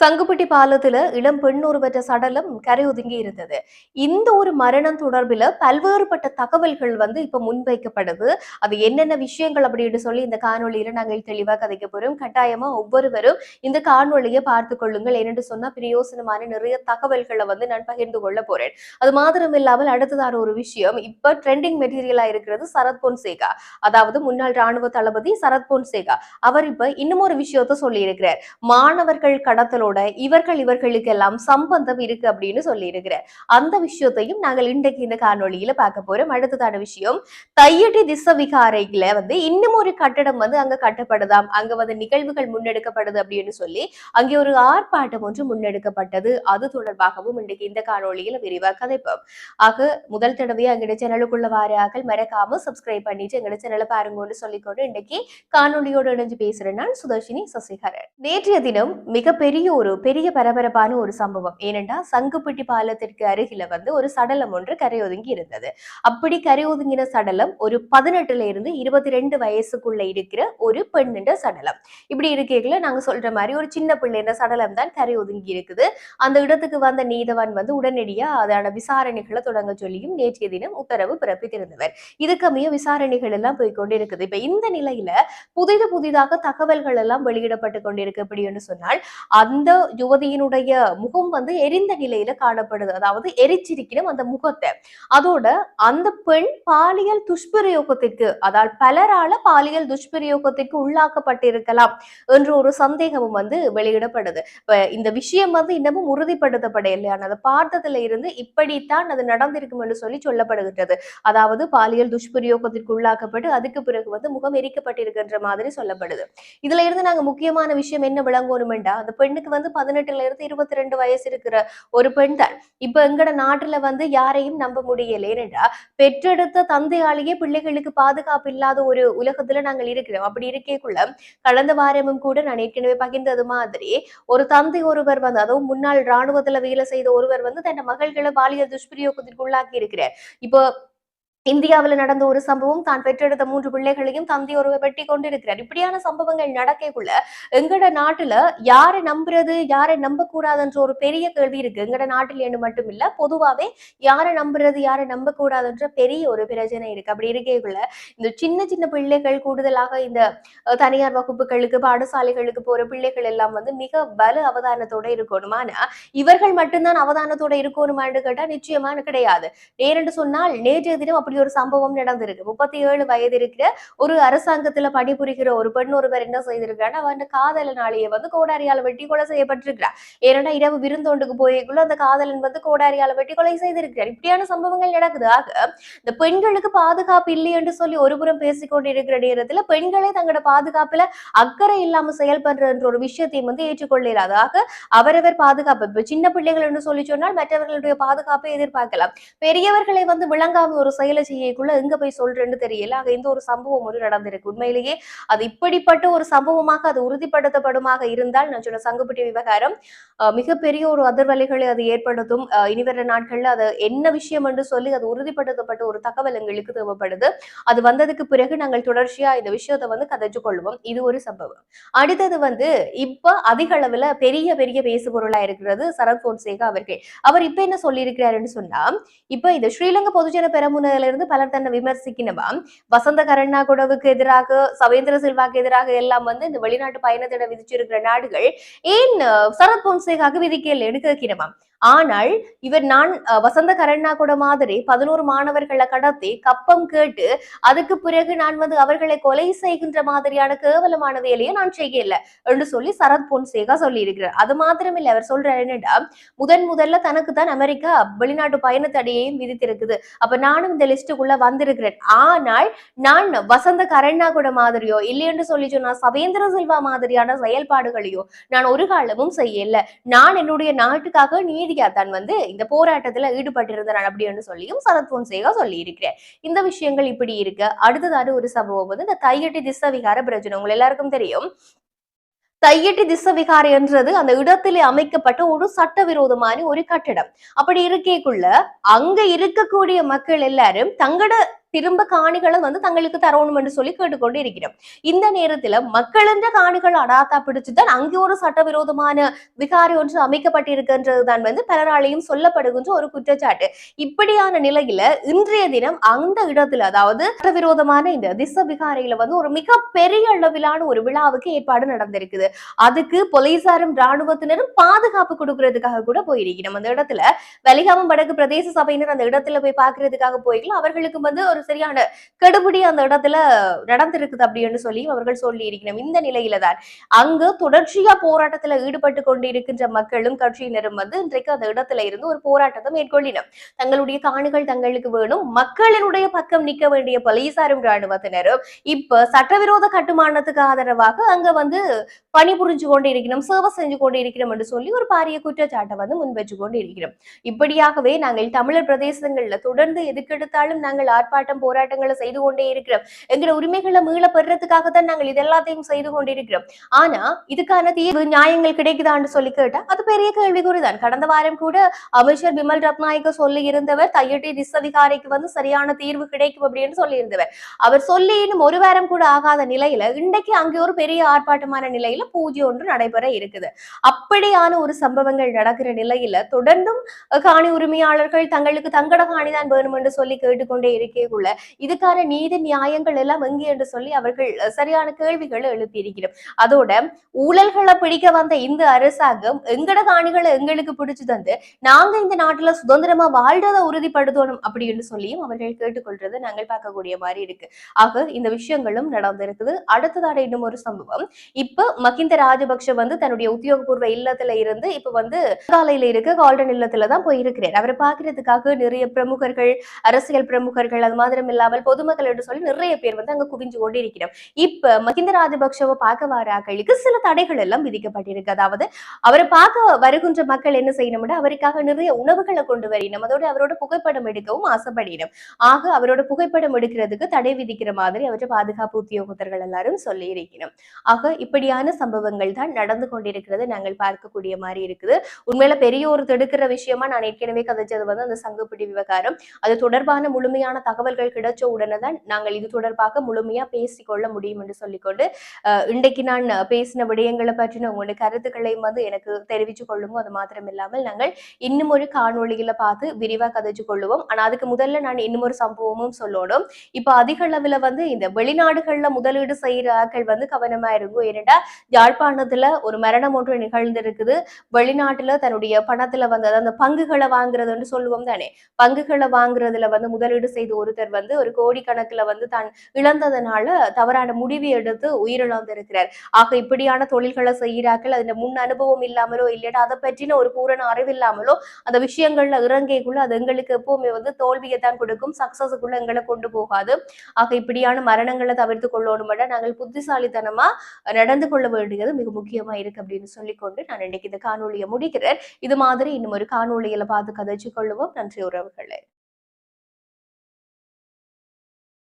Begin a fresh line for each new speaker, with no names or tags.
சங்குப்பட்டி பாலத்துல இளம் பெண் ஒருவற்ற சடலம் கரையொதுங்கி இருந்தது. இந்த ஒரு மரணம் தொடர்பில் பல்வேறுபட்ட தகவல்கள் வந்து இப்ப முன்வைக்கப்படுது. அது என்னென்ன விஷயங்கள் அப்படின்னு சொல்லி இந்த காணொலியில நாங்கள் தெளிவா கதைக்க போறோம். கட்டாயமா ஒவ்வொருவரும் இந்த காணொலியை பார்த்து கொள்ளுங்கள். என்னென்று சொன்னா பிரயோசனமான நிறைய தகவல்களை வந்து நான் பகிர்ந்து கொள்ள போறேன். அது மாத்திரம் இல்லாமல் அடுத்ததான ஒரு விஷயம். இப்ப ட்ரெண்டிங் மெட்டீரியலா இருக்கிறது சரத் பொன்சேகா. அதாவது முன்னாள் ராணுவ தளபதி சரத் பொன்சேகா. அவர் இப்ப இன்னும் ஒரு விஷயத்த சொல்லி இருக்கிறார் மாணவர்கள் கடத்தலோட இவர்களோட இவர்கள் இவர்களுக்கெல்லாம் சம்பந்தம் இருக்கு அப்படின்னு சொல்லி இருக்கிறார் அந்த விஷயத்தையும் நாங்கள் இன்றைக்கு இந்த காணொலியில பார்க்க போறோம். அடுத்ததான விஷயம் தையடி திச விகாரையில வந்து இன்னும் ஒரு கட்டடம் வந்து அங்க கட்டப்படுதாம் அங்க வந்து நிகழ்வுகள் முன்னெடுக்கப்படுது அப்படின்னு சொல்லி அங்கே ஒரு ஆர்ப்பாட்டம் ஒன்று முன்னெடுக்கப்பட்டது. அது தொடர்பாகவும் இன்றைக்கு இந்த காணொலியில விரிவாக கதைப்போம். ஆக முதல் தடவையா எங்களோட சேனலுக்குள்ள வாராக்கள் மறக்காம சப்ஸ்கிரைப் பண்ணிட்டு எங்களோட சேனலை பாருங்கன்னு சொல்லிக்கொண்டு இன்றைக்கு காணொலியோடு இணைஞ்சு பேசுறேன் நான் சுதர்ஷினி சசிகரன். நேற்றைய தினம் மிகப்பெரிய ஒரு பெரிய பரபரப்பான ஒரு சம்பவம். ஏனென்றா சங்குப்பட்டி பாலத்திற்கு அருகில வந்து ஒரு சடலம் ஒன்று கரையொதுங்கி இருந்தது. அப்படி கரையொதுங்கின சடலம் ஒரு பதினெட்டுல இருந்து இருபத்தி ரெண்டு வயசுக்குள்ள இருக்கிற ஒரு பெண்ணின்ற சடலம். இப்படி இருக்கீங்கள நாங்க சொல்ற மாதிரி ஒரு சின்ன பிள்ளைன்ற சடலம் தான் கரையொதுங்கி இருக்குது. அந்த இடத்துக்கு வந்த நீதவான் வந்து உடனடியா அதான விசாரணைகளை தொடங்க சொல்லியும் நேற்றைய தினம் உத்தரவு பிறப்பித்திருந்தவர். இதுக்கமைய விசாரணைகள் எல்லாம் போய்கொண்டு இருக்குது இப்ப இந்த நிலையில புதிது புதிதாக தகவல்கள் எல்லாம் வெளியிடப்பட்டு கொண்டிருக்கு. அப்படின்னு சொன்னால் அந்த யுவதியினுடைய முகம் வந்து எரிந்த நிலையில காணப்படுது. அதாவது எரிச்சிருக்கணும் அந்த முகத்தை. அதோட அந்த பெண் பாலியல் துஷ்பிரயோகத்திற்கு அதால் பலரால பாலியல் துஷ்பிரயோகத்திற்கு உள்ளாக்கப்பட்டிருக்கலாம் என்ற ஒரு சந்தேகமும் வந்து வெளியிடப்படுது. இந்த விஷயம் வந்து இன்னமும் உறுதிப்படுத்தப்பட இல்லையா அதை பார்த்ததுல இருந்து இப்படித்தான் அது நடந்திருக்கும் என்று சொல்லி சொல்லப்படுகின்றது. அதாவது பாலியல் துஷ்பிரயோகத்திற்கு உள்ளாக்கப்பட்டு அதுக்கு பிறகு வந்து முகம் எரிக்கப்பட்டிருக்கின்ற மாதிரி சொல்லப்படுது. இதுல இருந்து நாங்க முக்கியமான விஷயம் என்ன விளங்கணுமெண்டா அந்த பெண்ணுக்கு வந்து பதினெட்டுல இருந்து இருபத்தி ரெண்டு வயசு இருக்கிற ஒரு பெண் தான். இப்ப எங்கட நாட்டுல வந்து யாரையும் நம்ப முடியல. ஏனென்றா பெற்றெடுத்த தந்தையாலேயே பிள்ளைகளுக்கு பாதுகாப்பு இல்லாத ஒரு உலகத்துல நாங்கள் இருக்கிறோம். அப்படி இருக்கேக்குள்ள கடந்த வாரமும் கூட நான் ஏற்கனவே பகிர்ந்தது மாதிரி ஒரு தந்தை ஒருவர் வந்து அதுவும் முன்னாள் ராணுவத்துல வேலை செய்த ஒருவர் வந்து தன் மகள்களை பாலியல் துஷ்பிரயோகத்திற்கு உள்ளாக்கி இருக்கிறார். இப்போ இந்தியாவில் நடந்த ஒரு சம்பவம் தான் பெற்றெடுத்த மூன்று பிள்ளைகளையும் தந்தி ஒருவர் வெட்டி கொண்டிருக்கிறார். இப்படியான சம்பவங்கள் நடக்கக்குள்ள எங்கட நாட்டுல யாரை நம்புறது யாரை நம்ப கூடாதுன்ற ஒரு பெரிய கேள்வி இருக்கு. எங்கட நாட்டில் என்று மட்டும் இல்ல பொதுவாவே யாரை நம்புறது யாரை நம்ப கூடாதுன்ற பெரிய ஒரு பிரச்சனை இருக்கு. அப்படி இருக்கக்குள்ள இந்த சின்ன சின்ன பிள்ளைகள் கூடுதலாக இந்த தனியார் வகுப்புகளுக்கு பாடசாலைகளுக்கு போற பிள்ளைகள் எல்லாம் வந்து மிக பல அவதானத்தோட இருக்கணும். ஆனா இவர்கள் மட்டும்தான் அவதானத்தோட இருக்கணுமான்னு கேட்டா நிச்சயமான கிடையாது. நேரென்று சொன்னால் நேற்றைய தினம் அப்படி ஒரு சம்பவம் நடந்திருக்கு. முப்பத்தி ஏழு வயது இருக்கிற ஒரு அரசாங்கத்துல பணிபுரிகிற ஒரு பெண் ஒருவர் என்ன செய்திருக்கிறார்? அவன் காதலனாலேயே வந்து கோடாரியால வெட்டி கொலை செய்யப்பட்டிருக்கிறார். ஏன்னா இரவு விருந்தோண்டுக்கு போய்க்குள்ள அந்த காதலன் வந்து கோடாரியால வெட்டி கொலை செய்திருக்கிறார். இப்படியான சம்பவங்கள் நடக்குது. ஆக இந்த பெண்களுக்கு பாதுகாப்பு இல்லை என்று சொல்லி ஒருபுறம் பேசிக்கொண்டிருக்கிற நேரத்துல பெண்களே தங்களோட பாதுகாப்புல அக்கறை இல்லாம செயல்படுறன்ற ஒரு விஷயத்தையும் வந்து ஏற்றுக்கொள்ளாது ஆக அவரவர் பாதுகாப்பு இப்ப சின்ன பிள்ளைகள் என்று சொல்லி சொன்னால் மற்றவர்களுடைய பாதுகாப்பை எதிர்பார்க்கலாம். பெரியவர்களை வந்து விளங்காம ஒரு செயலை சிஐக்குள்ள எங்க போய் சொல்றேன்னு தெரியல. ஆக இந்த ஒரு சம்பவம் ஒரு நடந்திருக்கு. உண்மையிலேயே அது இப்படிப்பட்ட ஒரு சம்பவமாக அது உறுதிப்படுத்தப்படுமாக இருந்தால் நான் சொன்ன சங்குப்பட்டி விவகாரம் மிகப்பெரிய ஒரு அதிர்வலைகளை அது ஏற்படுத்தும். இனிவர நாட்கள்ல அது என்ன விஷயம் என்று சொல்லி அது உறுதிப்படுத்தப்பட்ட ஒரு தகவல் எங்களுக்கு தேவைப்படுது. அது வந்ததுக்கு பிறகு நாங்கள் தொடர்ச்சியா இந்த விஷயத்தை வந்து கதைச்சு கொள்வோம் இது ஒரு சம்பவம். அடுத்தது வந்து இப்ப அதிக அளவுல பெரிய பெரிய பேசுபொருளா இருக்கிறது சரத் போன்சேகா அவர்கள். அவர் இப்ப என்ன சொல்லியிருக்கிறாருன்னு சொன்னா இப்ப இந்த ஸ்ரீலங்கா பொதுஜன பெரமுனல இருந்து பலர் தன்னை விமர்சிக்கினவா? வசந்த கரண்ணாகுடவுக்கு எதிராக சவேந்திர சில்வாக்கு எதிராக எல்லாம் வந்து இந்த வெளிநாட்டு பயணத்திட விதிச்சிருக்கிற நாடுகள் ஏன் சரத் பொன்சேகாக்கு விதிக்கலைன்னு எடுக்கிறவா ஆனால் இவர் நான் அஹ், வசந்த கரண்ணா கூட மாதிரி பதினோரு மாணவர்களை கடத்தி கப்பம் கேட்டு அதுக்கு பிறகு நான் வந்து அவர்களை கொலை செய்கின்ற மாதிரியான கேவலமான வேலையை நான் செய்யல என்று சொல்லி சரத் பொன்சேகா சொல்லி இருக்கிறார் அது மாத்திரமில்லை அவர் சொல்றாரு என்னடா முதன் முதல்ல தனக்கு தான் அமெரிக்கா வெளிநாட்டு பயணத்தடையையும் விதித்திருக்குது. அப்ப நானும் இந்த லிஸ்டுக்குள்ள வந்திருக்கிறேன். ஆனால் நான் வசந்த கரண்ணா கூட மாதிரியோ இல்லையென்று சொல்லி சொன்னா சவேந்திர சில்வா மாதிரியான செயல்பாடுகளையோ நான் ஒரு காலமும் செய்யல. நான் என்னுடைய நாட்டுக்காக நீதியா தான் வந்து இந்த போராட்டத்துல ஈடுபட்டிருந்தேன் அப்படின்னு சொல்லியும் சரத் பொன்சேகா சொல்லி இருக்கிறேன் இந்த விஷயங்கள் இப்படி இருக்கு. அடுத்ததான ஒரு சம்பவம் வந்து இந்த தையட்டி திசவிகார பிரஜனை உங்களை எல்லாருக்கும் தெரியும். தையட்டி திசவிகார் என்றது அந்த இடத்திலே அமைக்கப்பட்ட ஒரு சட்டவிரோதமான ஒரு கட்டடம். அப்படி இருக்கேக்குள்ள அங்க இருக்கக்கூடிய மக்கள் எல்லாரும் தங்கட திரும்ப காணிகளை வந்து தங்களுக்கு தரணும் என்று சொல்லி கேட்டுக்கொண்டு இருக்கிறோம் இந்த நேரத்துல மக்களின் காணிகள் அடாத்தா பிடிச்சுதான் அங்கே ஒரு சட்டவிரோதமான விகாரி ஒன்று அமைக்கப்பட்டிருக்கின்றதுதான் வந்து பலராலையும் சொல்லப்படுகின்ற ஒரு குற்றச்சாட்டு. இப்படியான நிலையில இன்றைய தினம் அந்த இடத்துல அதாவது சட்டவிரோதமான இந்த திச விகாரையில வந்து ஒரு மிக பெரிய அளவிலான ஒரு விழாவுக்கு ஏற்பாடு நடந்திருக்குது. அதுக்கு போலீசாரும் ராணுவத்தினரும் பாதுகாப்பு கொடுக்கறதுக்காக கூட போயிருக்கணும் அந்த இடத்துல வலிகாமம் வடக்கு பிரதேச சபையினர் அந்த இடத்துல போய் பாக்குறதுக்காக போயிருக்கலாம். அவர்களுக்கு வந்து ஒரு சரியான கெடுபிடி அந்த இடத்துல நடந்திருக்குது அப்படின்னு சொல்லி அவர்கள் சொல்லி இருக்கிறோம். இந்த நிலையில தான் அங்கு தொடர்ச்சியா போராட்டத்துல ஈடுபட்டு கொண்டிருக்கின்ற மக்களும் கட்சியினரும் வந்து இன்றைக்கு அந்த இடத்துல இருந்து ஒரு போராட்டத்தை மேற்கொள்ளினம் தங்களுடைய காணிகள் தங்களுக்கு வேணும். மக்களினுடைய பக்கம் நிக்க வேண்டிய போலீசாரும் ராணுவத்தினரும் இப்ப சட்டவிரோத கட்டுமானத்துக்கு ஆதரவாக அங்க வந்து பணிபுரிஞ்சு கொண்டு இருக்கிறோம் சேவை செஞ்சு கொண்டு இருக்கிறோம் என்று சொல்லி ஒரு பாரிய குற்றச்சாட்டை வந்து முன்வச்சு கொண்டு இருக்கிறோம் இப்படியாகவே நாங்கள் தமிழர் பிரதேசங்கள்ல தொடர்ந்து எதுக்கெடுத்தாலும் நாங்கள் ஆர்ப்பாட்டம் ஆர்ப்பாட்டம் போராட்டங்களை செய்து கொண்டே இருக்கிறோம். எங்களோட உரிமைகளை மீள பெறதுக்காக தான் நாங்கள் இதெல்லாத்தையும் செய்து கொண்டிருக்கிறோம். ஆனா இதுக்கான தீர்வு நியாயங்கள் கிடைக்குதான்னு சொல்லி கேட்டா அது பெரிய கேள்விக்குறிதான். கடந்த வாரம் கூட அமைச்சர் பிமல் ரத்நாயக்க சொல்லி இருந்தவர் தையட்டி திசவிகாரைக்கு வந்து சரியான தீர்வு கிடைக்கும் அப்படின்னு சொல்லி இருந்தவர் அவர் சொல்லி இன்னும் ஒரு வாரம் கூட ஆகாத நிலையில இன்றைக்கு அங்கே ஒரு பெரிய ஆர்ப்பாட்டமான நிலையில பூஜை ஒன்று நடைபெற இருக்குது. அப்படியான ஒரு சம்பவங்கள் நடக்கிற நிலையில தொடர்ந்தும் காணி உரிமையாளர்கள் தங்களுக்கு தங்கட காணிதான் வேணும் என்று சொல்லி கேட்டுக்கொண்டே இருக்கே இருக்குள்ள இதுக்கான நீதி நியாயங்கள் எல்லாம் எங்கு என்று சொல்லி அவர்கள் சரியான கேள்விகளை எழுப்பியிருக்கிறோம். அதோட ஊழல்களை பிடிக்க வந்த இந்த அரசாங்கம் எங்கட காணிகளை எங்களுக்கு பிடிச்சு தந்து நாங்க இந்த நாட்டுல சுதந்திரமா வாழ்றதை உறுதிப்படுத்தணும் அப்படின்னு சொல்லியும் அவர்கள் கேட்டுக்கொள்றதை நாங்கள் பார்க்கக்கூடிய மாதிரி இருக்கு. ஆக இந்த விஷயங்களும் நடந்திருக்குது. அடுத்ததாக இன்னும் ஒரு சம்பவம். இப்ப மகிந்த ராஜபக்ஷ வந்து தன்னுடைய உத்தியோகபூர்வ இல்லத்துல இருந்து இப்ப வந்து காலையில இருக்க கால்டன் இல்லத்துல தான் போயிருக்கிறார். அவரை பாக்குறதுக்காக நிறைய பிரமுகர்கள் அரசியல் பிரமுகர்கள் அது மாத்திரம் இல்லாமல் பொதுமக்கள் என்று சொல்லி நிறைய பேர் வந்து அங்க குவிஞ்சு கொண்டு இருக்கிறோம் இப்ப மஹிந்த ராஜபக்சவை பார்க்க வர வராக்களுக்கு சில தடைகள் எல்லாம் விதிக்கப்பட்டிருக்கு. அதாவது அவரை பார்க்க வருகின்ற மக்கள் என்ன செய்யணும்னா அவருக்காக நிறைய உணவுகளை கொண்டு வரணும். அதோட அவரோட புகைப்படம் எடுக்கவும் ஆசைப்படினோம் ஆக அவரோட புகைப்படம் எடுக்கிறதுக்கு தடை விதிக்கிற மாதிரி அவற்றை பாதுகாப்பு உத்தியோகத்தர்கள் எல்லாரும் சொல்லி இருக்கணும் ஆக இப்படியான சம்பவங்கள் தான் நடந்து கொண்டிருக்கிறது. நாங்கள் பார்க்கக்கூடிய மாதிரி இருக்குது. உண்மையில பெரிய ஒரு தடுக்கிற விஷயமா நான் ஏற்கனவே கதைச்சது வந்து அந்த சங்குப்பிடி விவகாரம். அது தொடர்பான முழுமையான தகவல் தகவல்கள் கிடைச்ச உடனே தான் நாங்கள் இது தொடர்பாக முழுமையா பேசிக்கொள்ள முடியும் என்று சொல்லிக்கொண்டு இன்றைக்கு நான் பேசின விடயங்களை பற்றின உங்களுடைய கருத்துக்களையும் வந்து எனக்கு தெரிவிச்சு கொள்ளுங்க. அது மாத்திரம் இல்லாமல் நாங்கள் இன்னும் ஒரு காணொலியில பார்த்து விரிவா கதைச்சு கொள்ளுவோம். ஆனா அதுக்கு முதல்ல நான் இன்னும் ஒரு சம்பவமும் சொல்லணும். இப்ப அதிக அளவுல வந்து இந்த வெளிநாடுகள்ல முதலீடு செய்யற ஆட்கள் வந்து கவனமா இருக்கும் ஏனென்றா யாழ்ப்பாணத்துல ஒரு மரணம் ஒன்று நிகழ்ந்திருக்குது. வெளிநாட்டுல தன்னுடைய பணத்துல வந்து அதாவது அந்த பங்குகளை வாங்குறதுன்னு சொல்லுவோம் தானே. பங்குகளை வாங்குறதுல வந்து முதலீடு செய்து ஒருத்தர் வந்து ஒரு கோடிக்கணக்குல வந்து தான் இழந்ததுனால தவறான முடிவு எடுத்து உயிரிழந்திருக்கிறார். ஆக இப்படியான தொழில்களை செய்கிறார்கள். அதுல முன் அனுபவம் இல்லாமலோ இல்லையா அதை பற்றின ஒரு பூரண அறிவு இல்லாமலோ அந்த விஷயங்கள்ல இறங்கைக்குள்ள அது எங்களுக்கு எப்பவுமே வந்து தோல்வியை தான் கொடுக்கும். சக்சஸுக்குள்ள எங்களை கொண்டு போகாது. ஆக இப்படியான மரணங்களை தவிர்த்து கொள்ளணும் நாங்கள் புத்திசாலித்தனமா நடந்து கொள்ள வேண்டியது மிக முக்கியமா இருக்கு அப்படின்னு சொல்லிக்கொண்டு நான் இன்னைக்கு இந்த காணொலியை முடிக்கிறேன். இது மாதிரி இன்னும் ஒரு காணொலியில பார்த்து கதைச்சு கொள்ளுவோம். நன்றி உறவுகளே.